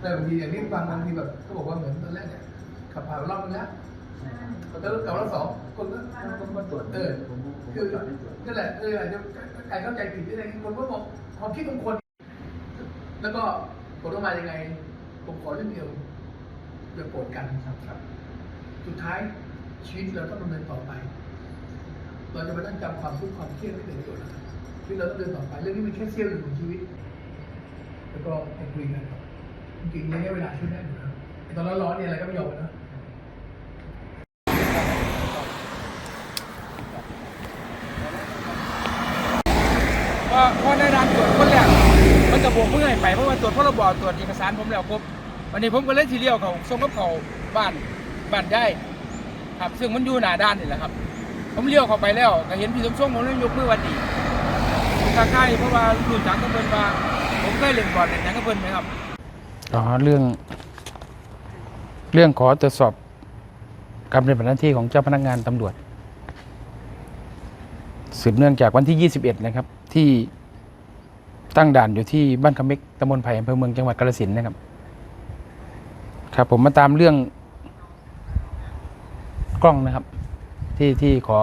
แต่บางทีอย่างที่ฟังบางทีแบบเขาบอกว่าเหมือนตอนแรกเนี่ยขับผ่านรอบนึงแล้วใช่ครับพอตอนกลับรอบสองคนก็ผมมาตรวจเออผมผมคือจอดให้ตรวจนั่นแหละเอออาจจะการเข้าใจผิดอะไรคนก็บอกความคิดของคน แล้วก็ผลออกมายังไง ผมขอเรื่องเดียวอย่าโกรธกันครับครับสุดท้ายชีวิตเราต้องดำเนินต่อไป เราจะมานั่งจำความทุกข์ความเครียดไม่เป็นประโยชน์ ชีวิตเราต้องเดินต่อไปเรื่องนี้มันแค่เสี้ยวหนึ่งของชีวิต แล้วก็ไปคุยกันจริงๆระยะเวลาช่วยได้อยู่นะตอนร้อนๆเนี่ยอะไรก็ไม่ยอมนะพอได้รับตรวจคนแรกมันจะบวกเมื่อยไปเพราะว่าตรวจพรบตรวจเอกสารผมแล้วครบวันนี้ผมก็เลยทีเดียวเขาส่งกับเขาบ้านบ้านได้ครับ ซึ่งมันอยู่หน้าด้านนี่แหละครับ ผมเลี้ยวเข้าไปแล้วก็เห็นพี่สมทรงผมเลยยกมือวันดี ค่าค่ายเพราะว่ารู้จักกับเพิ่นว่า ผมเคยเล่นบอลเล่นหยังกับเพิ่นไหมครับ อ๋อเรื่อง เรื่องขอตรวจสอบการปฏิบัติหน้าที่ของเจ้าพนักงานตำรวจ สืบเนื่องจากวันที่ 21 นะครับ ที่ตั้งด่านอยู่ที่บ้านคำเม็กตำบลไผ่อำเภอเมืองจังหวัดกาฬสินธุ์นะครับ ครับผมมาตามเรื่องกล้องนะครับ ที่ที่ขอ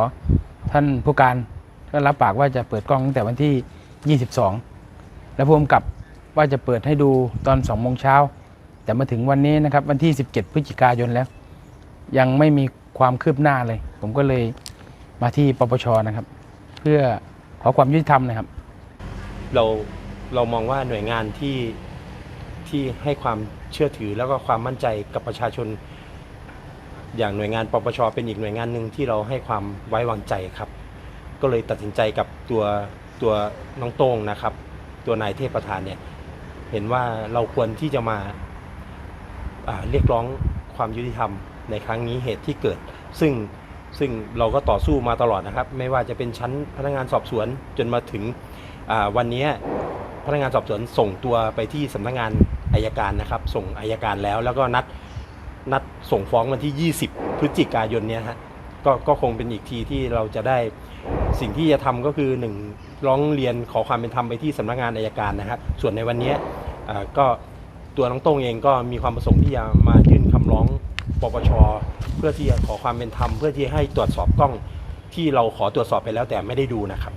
ท่านผู้การ ก็รับปากว่าจะเปิดกล้องตั้งแต่วันที่ 22 แล้วพวกกับว่าจะเปิดให้ดูตอน2โมงเช้า แต่มาถึงวันนี้นะครับวันที่ 17 พฤศจิกายนแล้ว ยังไม่มีความคืบหน้าเลย ผมก็เลยมาที่ปปชนะครับ เพื่อขอความยุติธรรมนะครับ เราเรามองว่าหน่วยงานที่ที่ให้ความเชื่อถือแล้วก็ความมั่นใจกับประชาชน อย่างหน่วยงานปปชเป็นอีกหน่วยงานหนึ่งที่เราให้ความไว้วางใจครับ ก็เลยตัดสินใจกับตัวตัวน้องโต้งนะครับ ตัวนายเทพประธานเนี่ยเห็นว่าเราควรที่จะมาาเรียกร้องความยุติธรรมในครั้งนี้เหตุที่เกิด ซึ่งซึ่งเราก็ต่อสู้มาตลอดนะครับ ไม่ว่าจะเป็นชั้นพนักงานสอบสวนจนมาถึงวันนี้พนักงานสอบสวนส่งตัวไปที่สำนักงานอายการนะครับ ส่งอายการแล้ว แล้วก็นัดนัดส่งฟ้องวันที่ 20 พฤศจิกายนเนี่ยฮะก็ก็คงเป็นอีกทีที่เราจะได้ สิ่งที่จะทำก็คือหนึ่งร้องเรียนขอความเป็นธรรมไปที่สำนักงานอายการนะครับ ส่วนในวันนี้ก็ตัวน้องโต้งเองก็มีความประสงค์ที่จะมายื่นคำร้องปปชเพื่อที่จะขอความเป็นธรรมเพื่อที่ให้ตรวจสอบกล้องที่เราขอตรวจสอบไปแล้วแต่ไม่ได้ดูนะครับ